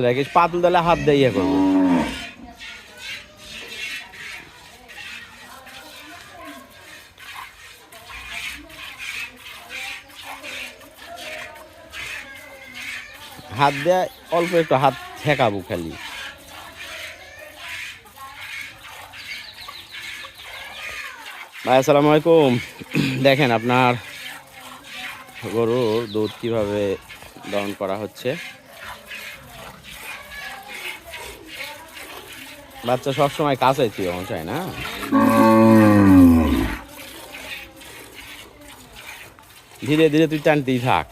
রেখে পাতল হাত দিয়ে ইয়ে করব। হাত দেয় অল্প একটু হাত ঠেকাবো খালি। ভাই, আসসালামু আলাইকুম। দেখেন, আপনার গরুর দুধ কীভাবে দহন করা হচ্ছে? বাচ্চা সবসময় কাছে তুই চাই না? ধীরে ধীরে তুই টানতেই থাক।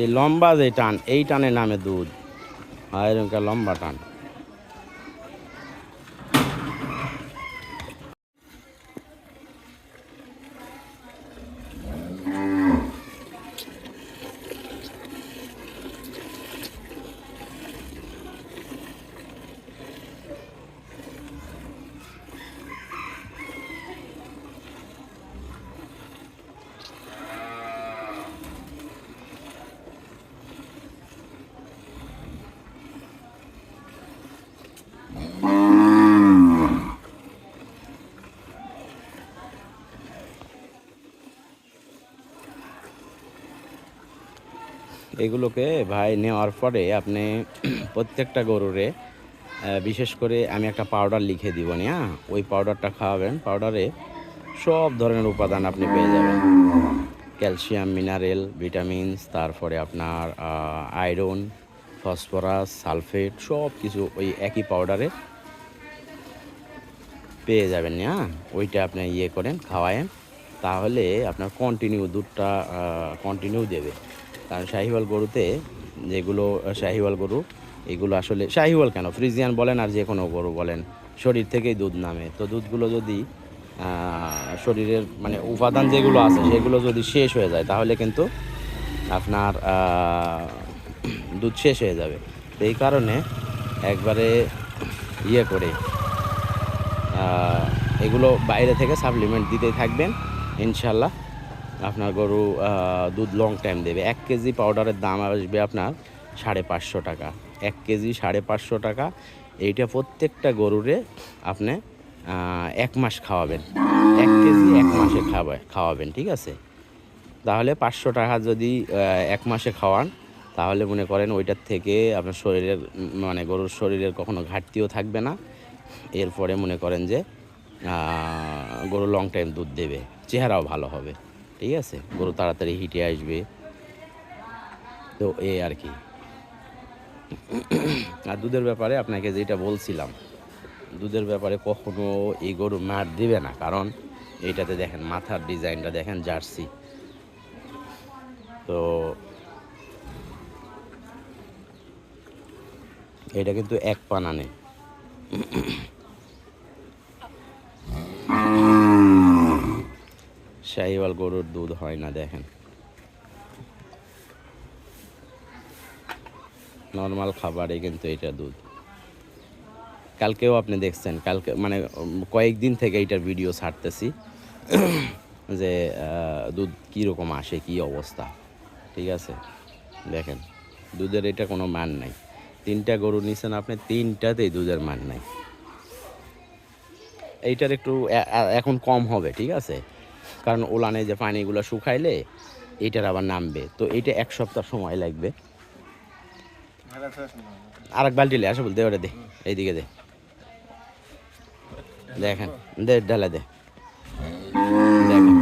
এই লম্বা যে টান এই টানের নামে দুধ। আর লম্বা টান। এগুলোকে ভাই নেওয়ার পরে আপনি প্রত্যেকটা গরুরে বিশেষ করে আমি একটা পাউডার লিখে দিব, নি? হ্যাঁ ওই পাউডারটা খাওয়াবেন পাউডারে সব ধরনের উপাদান আপনি পেয়ে যাবেন। ক্যালসিয়াম, মিনারেল, ভিটামিনস, তারপরে আপনার আয়রন, ফসফরাস, সালফেট সব কিছু ওই একই পাউডারে পেয়ে যাবেন হ্যাঁ ওইটা আপনি ইয়ে করেন, খাওয়ায়েন, তাহলে আপনার কন্টিনিউ দুধটা কন্টিনিউ দেবে। কারণ শাহিওয়াল গরুতে যেগুলো শাহিওয়াল গরু, এগুলো আসলে, শাহিওয়াল কেন? ফ্রিজিয়ান বলেন আর যে কোনো গরু বলেন, শরীর থেকেই দুধ নামে। তো দুধগুলো যদি শরীরের মানে উপাদান যেগুলো আছে, সেগুলো যদি শেষ হয়ে যায়, তাহলে কিন্তু আপনার দুধ শেষ হয়ে যাবে। তো এই কারণে একবারে ইয়ে করে এগুলো বাইরে থেকে সাপ্লিমেন্ট দিতে থাকবেন ইনশাল্লাহ আপনার গরু দুধ লং টাইম দেবে। এক কেজি পাউডারের দাম আসবে আপনার সাড়ে পাঁচশো টাকা। এক কেজি সাড়ে পাঁচশো টাকা। এইটা প্রত্যেকটা গরুরে আপনি এক মাস খাওয়াবেন। এক কেজি এক মাসে খাওয়া, খাওয়াবেন, ঠিক আছে? তাহলে পাঁচশো টাকা যদি এক মাসে খাওয়ান, তাহলে মনে করেন ওইটার থেকে আপনার শরীরের মানে গরুর শরীরের কখনো ঘাটতিও থাকবে না। এরপরে মনে করেন যে গরু লং টাইম দুধ দেবে। চেহারাও ভালো হবে। ঠিক আছে, গরু তাড়াতাড়ি হিটে আসবে। তো এই আর কি। আর দুধের ব্যাপারে আপনাকে যেটা বলছিলাম, দুধের ব্যাপারে কখনো এই গরু মার দিবে না, কারণ এইটাতে দেখেন মাথার ডিজাইনটা, দেখেন জার্সি। তো এটা কিন্তু এক পানা নেই। শাহিওয়াল গরুর দুধ হয় না, দেখেন। নর্মাল খাবারে কিন্তু এটা দুধ। কালকেও আপনি দেখছেন, কালকে মানে কয়েকদিন থেকে এইটার ভিডিও ছাড়তেছি, যে দুধ কীরকম আসে, কী অবস্থা, ঠিক আছে? দেখেন, দুধের এটা কোনো মান নাই। তিনটা গরু নিছেন আপনি, তিনটাতেই দুধের মান নাই। এইটার একটু এখন কম হবে, ঠিক আছে? কারণ ওলানে যে পানিগুলো শুকাইলে এইটার আবার নামবে। তো এইটা এক সপ্তাহ সময় লাগবে। আর এক বালতি লে আসে বলতে ওটা দে, এইদিকে দে। দেখেন, দে ঢালা দে। দেখেন।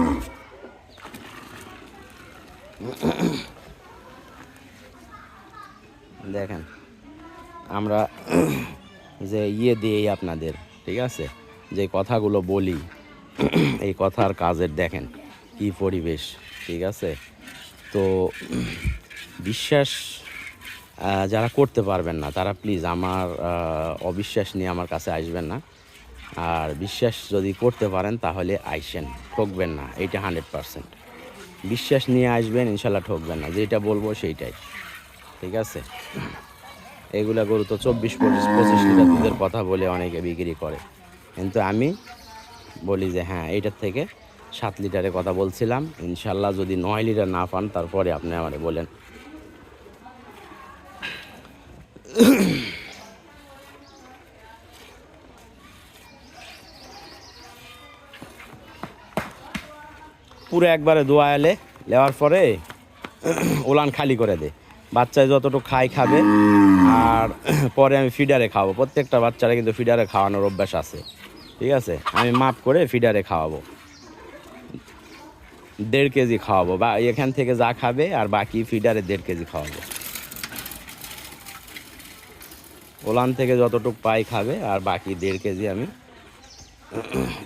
দেখেন, আমরা যে ইয়ে দিই আপনাদের, ঠিক আছে? যে কথাগুলো বলি এই কথার কাজের দেখেন কি পরিবেশ, ঠিক আছে? তো বিশ্বাস যারা করতে পারবেন না, তারা প্লিজ আমার অবিশ্বাস নিয়ে আমার কাছে আসবেন না। আর বিশ্বাস যদি করতে পারেন, তাহলে আইসেন, ঠকবেন না, এইটা হান্ড্রেড পারসেন্ট। বিশ্বাস নিয়ে আসবেন, ইনশাল্লাহ ঠকবেন না, যেটা বলব সেইটাই, ঠিক আছে? এগুলা গরু তো চব্বিশ পঁচিশ পঁচিশ লিটার দুধের কথা বলে অনেকে বিক্রি করে। কিন্তু আমি বলি যে হ্যাঁ এইটার থেকে সাত লিটারের কথা বলছিলাম। ইনশাল্লাহ যদি নয় লিটার না পান, তারপরে আপনি আমারে বলেন। পুরো একবারে দোয়া এলে নেওয়ার পরে ওলান খালি করে দে। বাচ্চায় যতটুকু খাই খাবে। আর পরে আমি ফিডারে খাব প্রত্যেকটা বাচ্চারা কিন্তু ফিডারে খাওয়ানোর অভ্যাস আছে। ঠিক আছে? আমি মাপ করে ফিডারে খাওয়াবো। দেড় কেজি খাওয়াবো। বা এখান থেকে যা খাবে আর বাকি ফিডারে দেড় কেজি খাওয়াবো। ওলান থেকে যতটুকু পাই খাবে আর বাকি দেড় কেজি আমি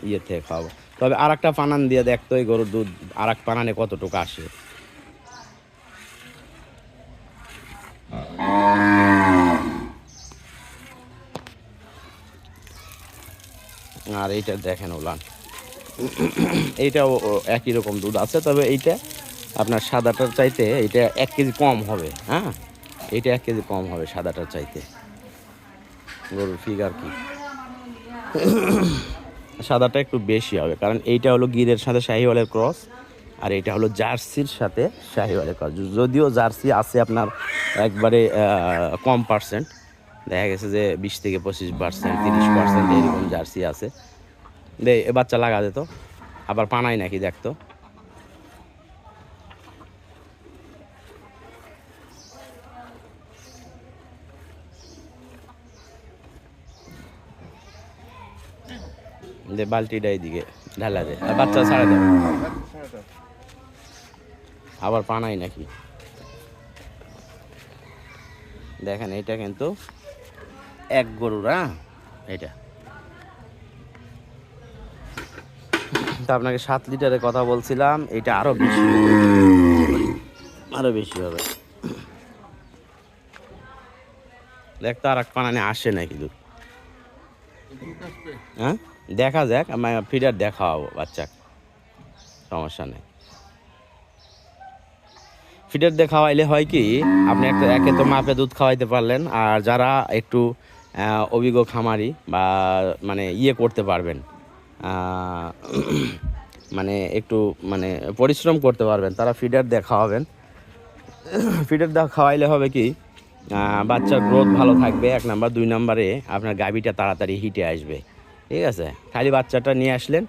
ইয়ে থেকে খাওয়াবো। তবে আর একটা পানান দিয়ে দেখতো এই গরুর দুধ আর এক পানানে কতটুকু আসে? আর এইটা দেখেন ওলান এইটাও একই রকম দুধ আছে, তবে এইটা আপনার সাদাটার চাইতে এইটা এক কেজি কম হবে হ্যাঁ? এইটা এক কেজি কম হবে সাদাটার চাইতে। গরুর ফিগার কি? সাদাটা একটু বেশি হবে, কারণ এইটা হলো গিরের সাথে শাহিওয়ালের ক্রস আর এটা হলো জার্সির সাথে শাহিওয়ালের ক্রস যদিও জার্সি আছে আপনার একবারে কম পার্সেন্ট দেখা গেছে যে বিশ থেকে পঁচিশ পার্সেন্ট তিরিশ পার্সেন্ট এরকম জার্সি আছে। দে বাচ্চা লাগা যেত আবার পানাই নাকি দেখতো দে বালতিটা এইদিকে ঢালা দে। বাচ্চা ছাড়া আবার পানাই নাকি। দেখেন এটা কিন্তু এক গরুর হ্যাঁ? এটা তা আপনাকে সাত লিটারের কথা বলছিলাম এটা আরও বেশি হবে। আরও বেশি হবে। দেখ তো আর এক পানানে আসে নাকি দুধ হ্যাঁ? দেখা যাক আমি ফিডার দেখাবো বাচ্চাকে সমস্যা নেই। ফিডার দিয়ে খাওয়াইলে হয় কি আপনি একটা একে তো মাপে দুধ খাওয়াইতে পারলেন আর যারা একটু অভিজ্ঞ খামারি বা মানে ইয়ে করতে পারবেন। মানে একটু মানে পরিশ্রম করতে পারবেন। তারা ফিডার দিয়ে খাওয়াবেন। ফিডার দেওয়া খাওয়াইলে হবে কি বাচ্চার গ্রোথ ভালো থাকবে। এক নাম্বার। দুই নাম্বারে আপনার গাভিটা তাড়াতাড়ি হিটে আসবে। ঠিক আছে? খালি বাচ্চাটা নিয়ে আসলেন,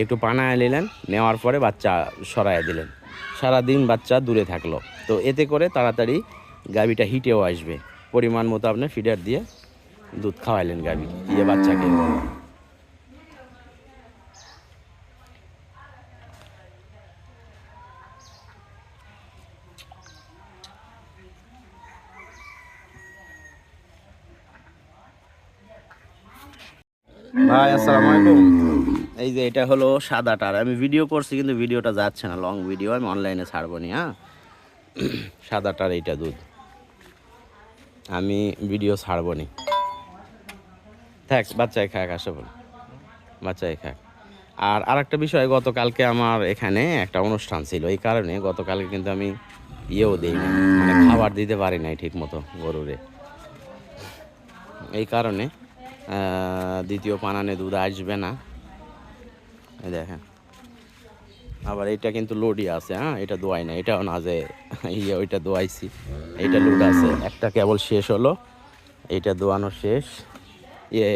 একটু পানায় নিলেন, নেওয়ার পরে বাচ্চা সরায় দিলেন। সারাদিন বাচ্চা দূরে থাকল। তো এতে করে তাড়াতাড়ি গাভিটা হিটেও আসবে। পরিমাণ মতো আপনি ফিডার দিয়ে দুধ খাওয়াইলেন গাভি, দিয়ে বাচ্চাকে ভাই, আসসালামু আলাইকুম। এই যে এটা হলো সাদাটার আমি ভিডিও করছি, কিন্তু ভিডিওটা যাচ্ছে না, লং ভিডিও, আমি অনলাইনে ছাড়বো নি হ্যাঁ? সাদাটার এইটা দুধ। আমি ভিডিও ছাড়বো নি। থাক বাচ্চাই খাক, আসে বল। বাচ্চাই খাক। আর আরেকটা বিষয়, গতকালকে আমার এখানে একটা অনুষ্ঠান ছিল। এই কারণে গতকালকে কিন্তু আমি ইয়েও দিই না মানে খাবার দিতে পারি নাই ঠিক মতো গরুরে। এই কারণে দ্বিতীয় পানানে দুধ আসবে না। দেখেন। আবার এটা কিন্তু লোডই আছে হ্যাঁ? এটা দোয়াই না এটাও না যে ইয়ে ওইটা দোয়াইছি। এইটা লোড আছে। একটা কেবল শেষ হলো। এইটা দোয়ানো শেষ।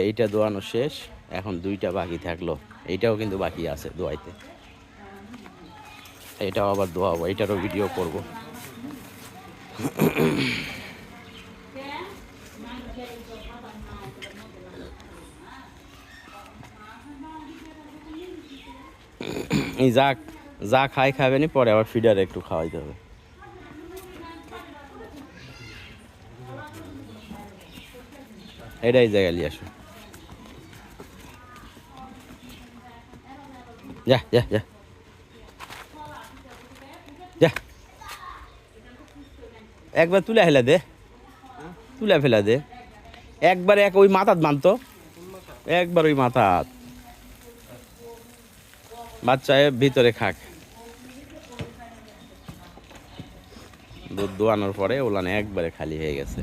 এইটা দোয়ানো শেষ। এখন দুইটা বাকি থাকল। এইটাও কিন্তু বাকি আছে দোয়াইতে। এটাও আবার দোয়াবো, এটারও ভিডিও করব। এই যা যা খাই খাবেনি পরে আবার ফিডার একটু খাওয়াইতে হবে। এটাই জায়গা নিয়ে আসো। যা যা যা। একবার তুলে ফেলে দে। তুলে ফেলা দে। একবার এক ওই মাথাত মানতো একবার ওই মাথাত। বাচ্চা ভিতরে খাক। দুধ দোয়ানোর পরে ওলান একবারে খালি হয়ে গেছে।